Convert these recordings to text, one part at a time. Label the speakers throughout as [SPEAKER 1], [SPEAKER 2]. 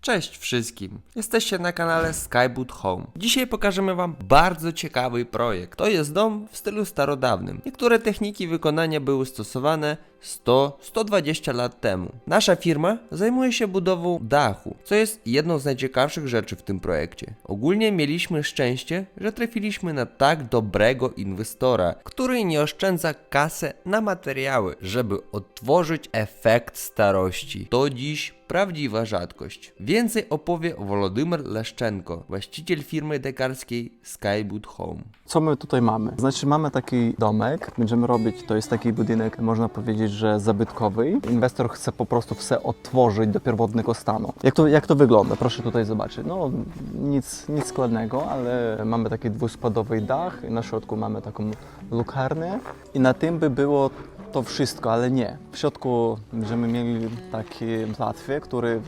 [SPEAKER 1] Cześć wszystkim! Jesteście na kanale Skyboot Home. Dzisiaj pokażemy Wam bardzo ciekawy projekt. To jest dom w stylu starodawnym. Niektóre techniki wykonania były stosowane 100-120 lat temu. Nasza firma zajmuje się budową dachu, co jest jedną z najciekawszych rzeczy w tym projekcie. Ogólnie mieliśmy szczęście, że trafiliśmy na tak dobrego inwestora, który nie oszczędza kasę na materiały, żeby odtworzyć efekt starości. To dziś prawdziwa rzadkość. Więcej opowie Wolodymyr Leszczenko, właściciel firmy dekarskiej Skyboot Home.
[SPEAKER 2] Co my tutaj mamy? Znaczy mamy taki domek, będziemy robić, to jest taki budynek, można powiedzieć, że zabytkowy. Inwestor chce po prostu chce odtworzyć do pierwotnego stanu. Jak to, jak to wygląda? Proszę tutaj zobaczyć. No nic, nic składnego, ale mamy taki dwuskładowy dach, na środku mamy taką lukarnię i na tym by było to wszystko, ale nie. W środku będziemy mieli takie platwy, które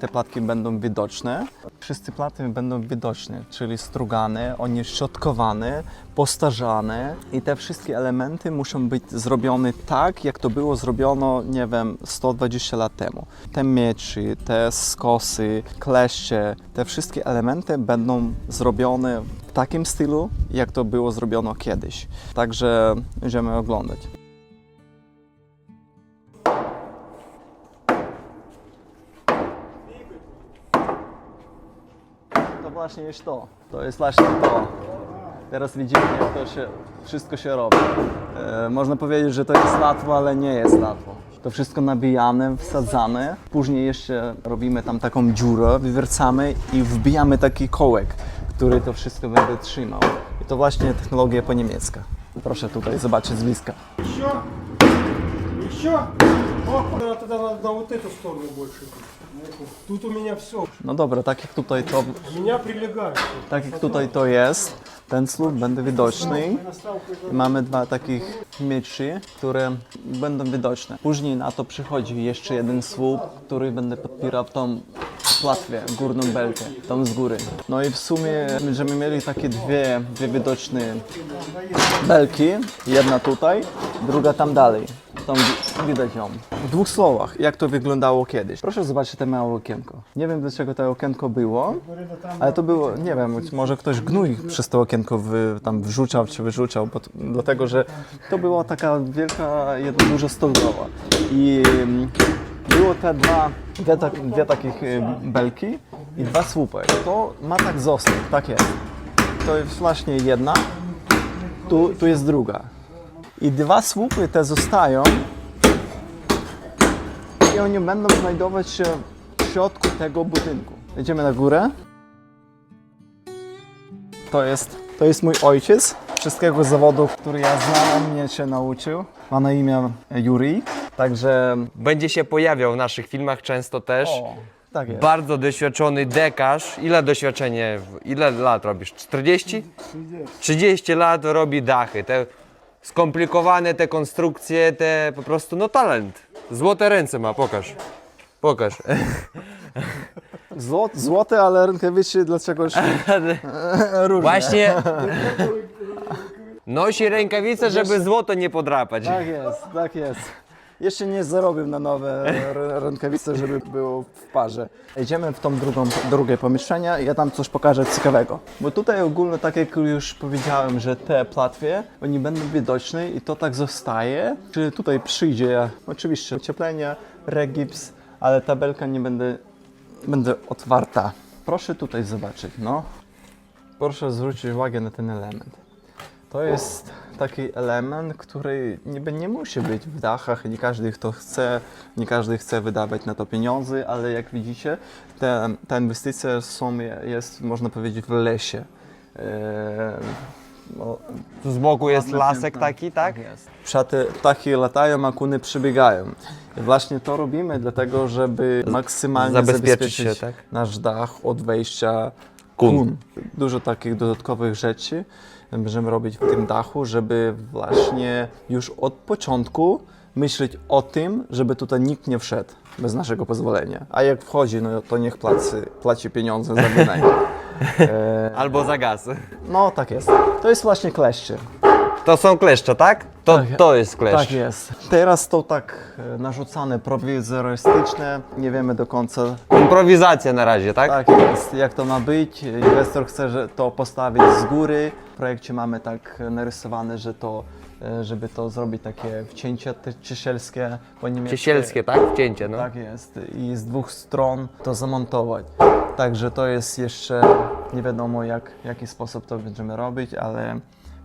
[SPEAKER 2] te platki będą widoczne. Wszystkie platwy będą widoczne, czyli strugane, one szczotkowane, postarzane i te wszystkie elementy muszą być zrobione tak, jak to było zrobiono, nie wiem, 120 lat temu. Te mieczy, te skosy, kleszcze, te wszystkie elementy będą zrobione w takim stylu, jak to było zrobiono kiedyś. Także będziemy oglądać. właśnie jest to. To jest właśnie to. Teraz widzimy, jak to się, wszystko się robi. E, można powiedzieć, że to jest łatwo, ale nie jest łatwo. To wszystko nabijane, wsadzane. Później jeszcze robimy tam taką dziurę, wywiercamy i wbijamy taki kołek, który to wszystko będzie trzymał. I to właśnie technologia po niemiecka. Proszę tutaj zobaczyć z bliska.
[SPEAKER 3] Еще? Еще? О, тогда, тогда надо на вот эту сторону больше. Тут у меня все.
[SPEAKER 2] No dobra, tak jak tutaj to,
[SPEAKER 3] У меня прилегает.
[SPEAKER 2] tak jak tutaj to jest, ten słup będzie widoczny. Mamy dwa takich mieczy, które będą widoczne. Później na to przychodzi jeszcze jeden słup, który będę podpierał tą platwę, górną belkę, tą z góry. No i w sumie będziemy mieli takie dwie, dwie widoczne belki. Jedna tutaj, druga tam dalej. Tam wi- widać ją. W dwóch słowach, jak to wyglądało kiedyś. Proszę zobaczyć te małe okienko. Nie wiem dlaczego to okienko było, ale to było, nie wiem, może ktoś gnój przez to okienko wy, tam wrzucał czy wyrzucał, bo to, dlatego że to była taka wielka, jedna duża stodoła. I mm, było te dwa, dwie, tak, dwie takich y, belki i dwa słupy. To ma tak zostać, tak jest. To jest właśnie jedna, tu, tu jest druga. I dwa słupy te zostają i oni będą znajdować się w środku tego budynku. Idziemy na górę. To jest, to jest mój ojciec. Wszystkiego z zawodów, który ja znam, mnie się nauczył. Ma na imię Juri, także...
[SPEAKER 1] Będzie się pojawiał w naszych filmach często też.
[SPEAKER 2] O, tak jest.
[SPEAKER 1] Bardzo doświadczony dekarz. Ile doświadczenie, w- ile lat robisz? 40? 30 lat robi dachy. Te skomplikowane te konstrukcje, te po prostu no talent. Złote ręce ma, pokaż. Pokaż.
[SPEAKER 2] Złot, złote, ale rękawice dlaczegoś różne.
[SPEAKER 1] Właśnie nosi rękawice, żeby złoto nie podrapać.
[SPEAKER 2] Tak jest, tak jest. Jeszcze nie zarobił na nowe rękawice, żeby było w parze. Idziemy w tą drugą, drugie pomieszczenie ja tam coś pokażę ciekawego. Bo tutaj ogólnie, tak jak już powiedziałem, że te platwy, oni będą widoczne i to tak zostaje. Czy tutaj przyjdzie oczywiście ocieplenie, regips, ale tabelka nie będzie, będzie otwarta. Proszę tutaj zobaczyć, no. Proszę zwrócić uwagę na ten element. To jest taki element, który niby nie musi być w dachach, nie każdy to chce, nie każdy chce wydawać na to pieniądze, ale jak widzicie, te, te inwestycje są, jest, można powiedzieć, w lesie. No,
[SPEAKER 1] z boku jest lasek
[SPEAKER 2] piękne.
[SPEAKER 1] taki, tak?
[SPEAKER 2] Ptaty, ptaki latają, a kuny przybiegają. I właśnie to robimy dlatego, żeby maksymalnie
[SPEAKER 1] Zabezpieczyć
[SPEAKER 2] zabezpieczyć,
[SPEAKER 1] się, tak?
[SPEAKER 2] nasz dach od wejścia
[SPEAKER 1] Kun.
[SPEAKER 2] kun. Dużo takich dodatkowych rzeczy będziemy robić w tym dachu, żeby właśnie już od początku myśleć o tym, żeby tutaj nikt nie wszedł bez naszego pozwolenia. A jak wchodzi, no to niech płaci, płaci pieniądze za wynajem. E,
[SPEAKER 1] Albo za gaz.
[SPEAKER 2] no tak jest. To jest właśnie kleszcze.
[SPEAKER 1] To są kleszcze, tak? To,
[SPEAKER 2] Tak,
[SPEAKER 1] to jest kleszcz.
[SPEAKER 2] Tak jest. Teraz to tak e, narzucane, prowizorystyczne, nie wiemy do końca
[SPEAKER 1] Improwizacja na razie, tak?
[SPEAKER 2] tak jest, jak to ma być. Inwestor chce że to postawić z góry. W projekcie mamy tak narysowane, że to, e, żeby to zrobić takie wcięcie te ciesielskie po niemiecku.
[SPEAKER 1] Ciesielskie, tak? Wcięcie, no.
[SPEAKER 2] Tak jest. I z dwóch stron to zamontować. Także to jest jeszcze nie wiadomo jak, w jaki sposób to będziemy robić, ale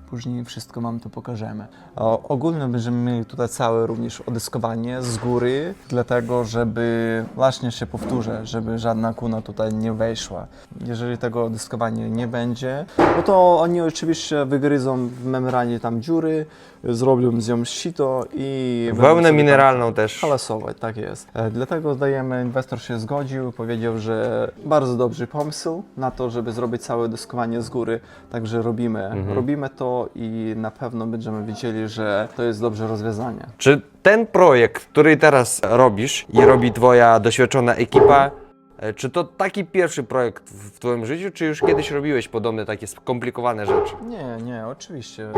[SPEAKER 2] później wszystko Wam tu pokażemy. O, ogólnie będziemy mieli tutaj całe również odyskowanie z góry, dlatego żeby, właśnie się powtórzę, żeby żadna kuna tutaj nie weszła. Jeżeli tego odyskowania nie będzie, no to oni oczywiście wygryzą w membranie tam dziury, zrobią z nią sito i...
[SPEAKER 1] Wełnę mineralną też.
[SPEAKER 2] Halasować, tak jest. E, Dlatego dajemy, inwestor się zgodził, powiedział, że bardzo dobry pomysł na to, żeby zrobić całe dyskowanie z góry, także robimy, robimy to i na pewno będziemy widzieli, że to jest dobre rozwiązanie.
[SPEAKER 1] Czy ten projekt, który teraz robisz i robi twoja doświadczona ekipa, e, czy to taki pierwszy projekt w w twoim życiu, czy już kiedyś robiłeś podobne takie skomplikowane rzeczy?
[SPEAKER 2] Nie, nie, oczywiście.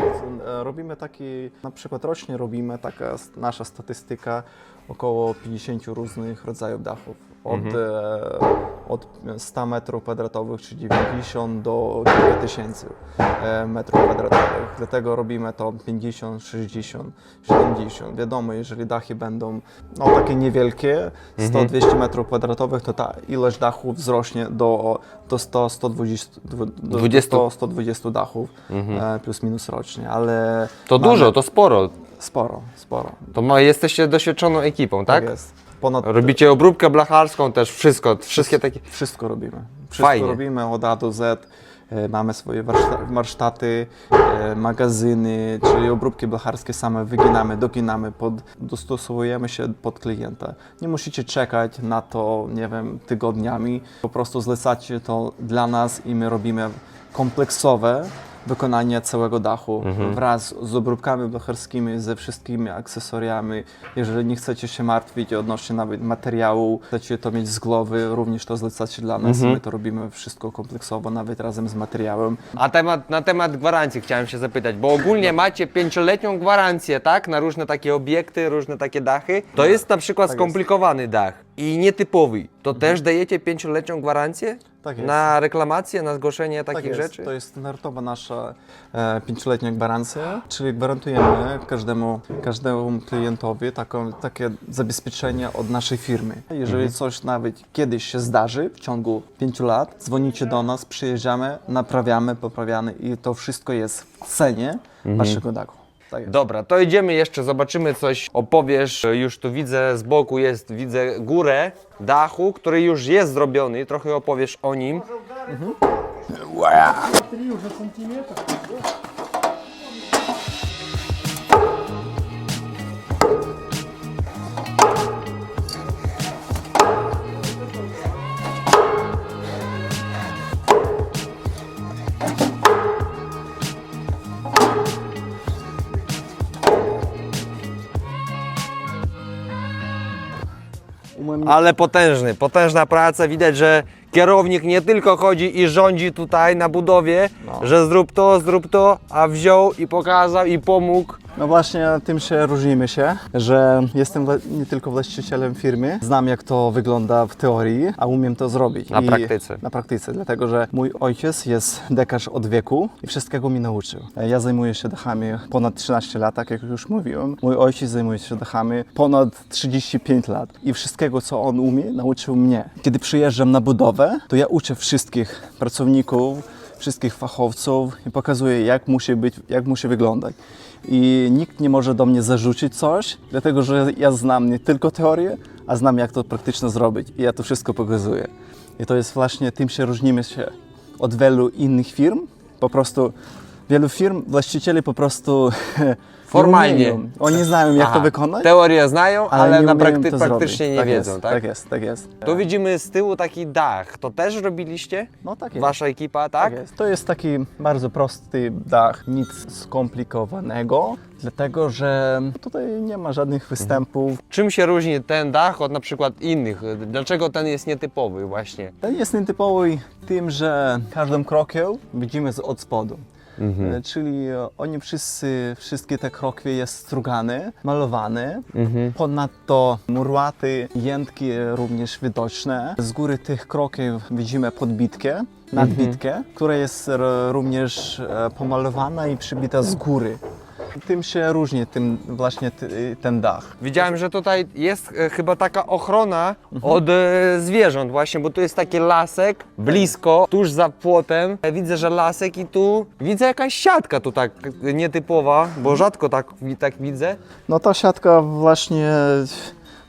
[SPEAKER 2] E, Robimy taki, na przykład rocznie robimy taka s- nasza statystyka około 50 różnych rodzajów dachów. Od, e, od 100 metrów kwadratowych czy 90 do kilka tysięcy e, metrów kwadratowych. Dlatego robimy to 50, 60, 70. Wiadomo, jeżeli dachy będą no, takie niewielkie, 100-200 metrów kwadratowych, to ta ilość dachów wzrośnie do, do 100, 120, do, do
[SPEAKER 1] 20.
[SPEAKER 2] 100, 120 dachów e, plus minus rocznie, ale
[SPEAKER 1] To
[SPEAKER 2] mamy
[SPEAKER 1] dużo, to sporo.
[SPEAKER 2] sporo, sporo.
[SPEAKER 1] To ma, jesteście doświadczoną ekipą, tak?
[SPEAKER 2] jest. Ponad
[SPEAKER 1] Robicie obróbkę blacharską też, wszystko, wszystkie takie...
[SPEAKER 2] Wszystko robimy. Wszystko
[SPEAKER 1] Fajnie.
[SPEAKER 2] robimy od A do Z. E, Mamy swoje warszta- warsztaty, e, magazyny, czyli obróbki blacharskie same wyginamy, doginamy, pod, dostosowujemy się pod klienta. Nie musicie czekać na to, nie wiem, tygodniami. Po prostu zlecacie to dla nas i my robimy kompleksowe wykonanie całego dachu wraz z obróbkami blacharskimi, ze wszystkimi akcesoriami. Jeżeli nie chcecie się martwić odnośnie nawet materiału, chcecie to mieć z głowy, również to zlecacie dla nas. My to robimy wszystko kompleksowo, nawet razem z materiałem.
[SPEAKER 1] A temat, na temat gwarancji chciałem się zapytać, bo ogólnie macie pięcioletnią gwarancję, tak? Na różne takie obiekty, różne takie dachy. To jest na przykład
[SPEAKER 2] Tak
[SPEAKER 1] skomplikowany dach i nietypowy. To też dajecie pięcioletnią gwarancję?
[SPEAKER 2] Tak.
[SPEAKER 1] Na reklamację, na zgłoszenie takich
[SPEAKER 2] tak
[SPEAKER 1] rzeczy?
[SPEAKER 2] To jest standardowa nasza e, pięcioletnia gwarancja, czyli gwarantujemy każdemu, każdemu klientowi taką, takie zabezpieczenie od naszej firmy. Jeżeli coś nawet kiedyś się zdarzy w ciągu pięciu lat, dzwonicie do nas, przyjeżdżamy, naprawiamy, poprawiamy i to wszystko jest w cenie waszego dachu. Tak jest.
[SPEAKER 1] Dobra, to idziemy jeszcze, zobaczymy coś, opowiesz, już tu widzę z boku jest, widzę górę dachu, który już jest zrobiony, trochę opowiesz o nim.
[SPEAKER 3] Три уже сантиметра.
[SPEAKER 1] Ale potężny, potężna praca, widać, że kierownik nie tylko chodzi i rządzi tutaj na budowie, że zrób to, zrób to, a wziął i pokazał i pomógł.
[SPEAKER 2] No właśnie tym się różnimy się, że jestem nie tylko właścicielem firmy, znam jak to wygląda w teorii, a umiem to zrobić.
[SPEAKER 1] Na praktyce.
[SPEAKER 2] Na praktyce, dlatego że mój ojciec jest dekarz od wieku i wszystkiego mi nauczył. Ja zajmuję się dachami ponad 13 lat, tak jak już mówiłem. Mój ojciec zajmuje się dachami ponad 35 lat i wszystkiego co on umie nauczył mnie. Kiedy przyjeżdżam na budowę, to ja uczę wszystkich pracowników, wszystkich fachowców i pokazuję, jak musi być, jak musi wyglądać. I nikt nie może do mnie zarzucić coś, dlatego że ja znam nie tylko teorię, a znam, jak to praktycznie zrobić. I ja to wszystko pokazuję. I to jest właśnie, tym się różnimy się od wielu innych firm. Po prostu wielu firm, właścicieli po prostu
[SPEAKER 1] Formalnie.
[SPEAKER 2] umieją. Oni znają, jak
[SPEAKER 1] Aha,
[SPEAKER 2] to wykonać,
[SPEAKER 1] Teorię znają, ale,
[SPEAKER 2] nie
[SPEAKER 1] na
[SPEAKER 2] umieją
[SPEAKER 1] prakty
[SPEAKER 2] to
[SPEAKER 1] praktycznie
[SPEAKER 2] zrobić.
[SPEAKER 1] nie
[SPEAKER 2] tak
[SPEAKER 1] wiedzą,
[SPEAKER 2] jest,
[SPEAKER 1] tak?
[SPEAKER 2] Tak jest, tak jest.
[SPEAKER 1] Tu widzimy z tyłu taki dach. To też robiliście?
[SPEAKER 2] No tak jest.
[SPEAKER 1] Wasza ekipa, tak?
[SPEAKER 2] Tak jest. To jest taki bardzo prosty dach, nic skomplikowanego, dlatego że tutaj nie ma żadnych występów.
[SPEAKER 1] Czym się różni ten dach od na przykład innych? Dlaczego ten jest nietypowy właśnie?
[SPEAKER 2] Ten jest nietypowy tym, że każdym krokiem widzimy z od spodu. E, Czyli oni wszyscy, wszystkie te krokwie jest strugane, malowane. Ponadto murłaty, jętki również widoczne. Z góry tych krokiew widzimy podbitkę, nadbitkę, która jest również e, pomalowana i przybita z góry. Tym się różni tym właśnie ty, ten dach.
[SPEAKER 1] Widziałem, że tutaj jest e, chyba taka ochrona od e, zwierząt właśnie, bo tu jest taki lasek blisko, tuż za płotem. E, Widzę, że lasek i tu widzę jakaś siatka tu tak e, nietypowa, bo rzadko tak, tak widzę.
[SPEAKER 2] No ta siatka właśnie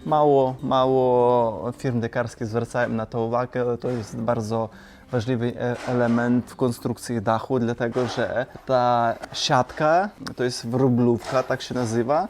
[SPEAKER 2] mało, mało firm dekarskich zwracają na to uwagę, to jest bardzo ważliwy e- element w konstrukcji dachu, dlatego że ta siatka, to jest wróblówka, tak się nazywa,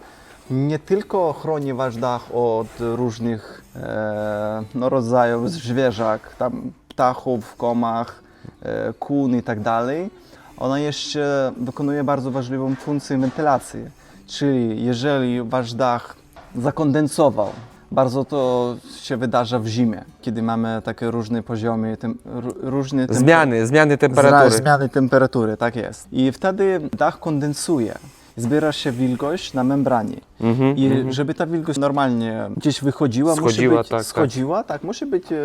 [SPEAKER 2] nie tylko chroni wasz dach od różnych e, no, rodzajów zwierzak, tam ptachów, komach, e, kun i tak dalej, ona jeszcze wykonuje bardzo ważliwą funkcję wentylacji. Czyli jeżeli wasz dach zakondensował, bardzo to się wydarza w zimie, kiedy mamy takie różne poziomy, tem, ró- różne tempe-
[SPEAKER 1] Zmiany, zmiany
[SPEAKER 2] Zra-
[SPEAKER 1] temperatury.
[SPEAKER 2] zmiany temperatury, tak jest. I wtedy dach kondensuje. Zbiera się wilgoć na membranie.
[SPEAKER 1] Mhm,
[SPEAKER 2] I żeby ta wilgoć normalnie gdzieś wychodziła,
[SPEAKER 1] Schodziła,
[SPEAKER 2] musi być,
[SPEAKER 1] tak, tak.
[SPEAKER 2] schodziła, tak, musi być e,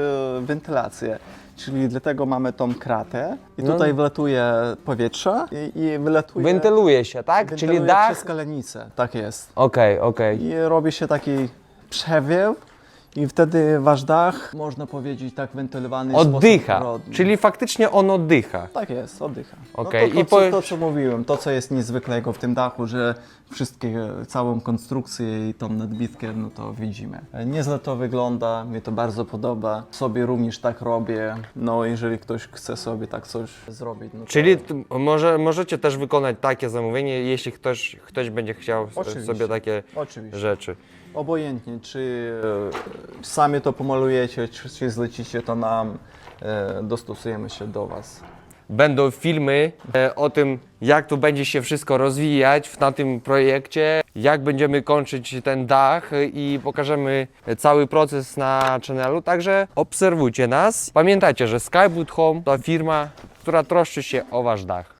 [SPEAKER 2] wentylacja. Czyli dlatego mamy tą kratę i
[SPEAKER 1] No.
[SPEAKER 2] tutaj wlatuje powietrze i, i wylatuje,
[SPEAKER 1] Wentyluje się, tak?
[SPEAKER 2] wentyluje
[SPEAKER 1] Czyli dach.
[SPEAKER 2] przez kalenicę. Tak jest.
[SPEAKER 1] Okej, okej.
[SPEAKER 2] I robi się taki przewiew i wtedy wasz dach, można powiedzieć, tak wentylowany w
[SPEAKER 1] Oddycha.
[SPEAKER 2] sposób rodny.
[SPEAKER 1] Czyli faktycznie on oddycha.
[SPEAKER 2] Tak jest, oddycha.
[SPEAKER 1] Okej,
[SPEAKER 2] No to,
[SPEAKER 1] i
[SPEAKER 2] to, co,
[SPEAKER 1] po-
[SPEAKER 2] to, co mówiłem, to, co jest niezwykłego w tym dachu, że wszystkie, całą konstrukcję i tą nadbitkę, no to widzimy. Nieźle to wygląda, mi to bardzo podoba. Sobie również tak robię. No, jeżeli ktoś chce sobie tak coś zrobić, no to...
[SPEAKER 1] Czyli t- może, możecie też wykonać takie zamówienie, jeśli ktoś, ktoś będzie chciał s-
[SPEAKER 2] Oczywiście.
[SPEAKER 1] sobie takie
[SPEAKER 2] Oczywiście.
[SPEAKER 1] rzeczy.
[SPEAKER 2] Obojętnie, czy e, sami to pomalujecie, czy, zlecicie to nam, e, dostosujemy się do Was.
[SPEAKER 1] Będą filmy e, o tym, jak tu będzie się wszystko rozwijać na tym projekcie, jak będziemy kończyć ten dach i pokażemy cały proces na channelu, także obserwujcie nas. Pamiętajcie, że Skywood Home to firma, która troszczy się o Wasz dach.